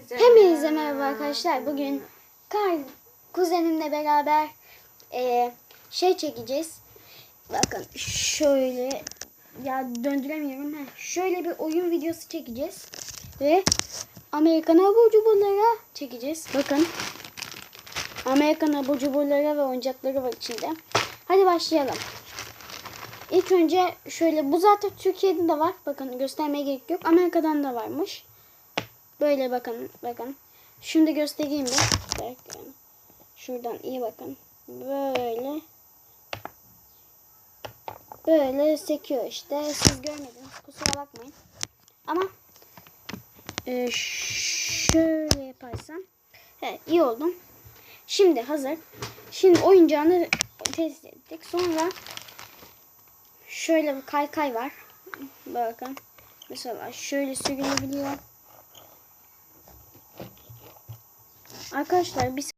Hepinize, Hepinize merhaba arkadaşlar. Bugün kar kuzenimle beraber eee, şey çekeceğiz. Bakın şöyle ya döndüremiyorum. Heh, şöyle bir oyun videosu çekeceğiz. Ve Amerikan abur cuburlara çekeceğiz. Bakın. Amerikan abur cuburları ve oyuncakları var içinde. Hadi başlayalım. İlk önce şöyle bu zaten Türkiye'de de var. Bakın göstermeye gerek yok. Amerika'dan da varmış. Böyle bakın bakın. Da göstereyim de. Şuradan iyi bakın. Böyle. Böyle sekiyor işte. Siz görmediniz. Kusura bakmayın. Ama e, şöyle yaparsam. Evet iyi oldum. Şimdi hazır. Şimdi oyuncağını test ettik. Sonra şöyle bir kaykay var. Bakın. Mesela şöyle sürülebiliyor. Arkadaşlar biz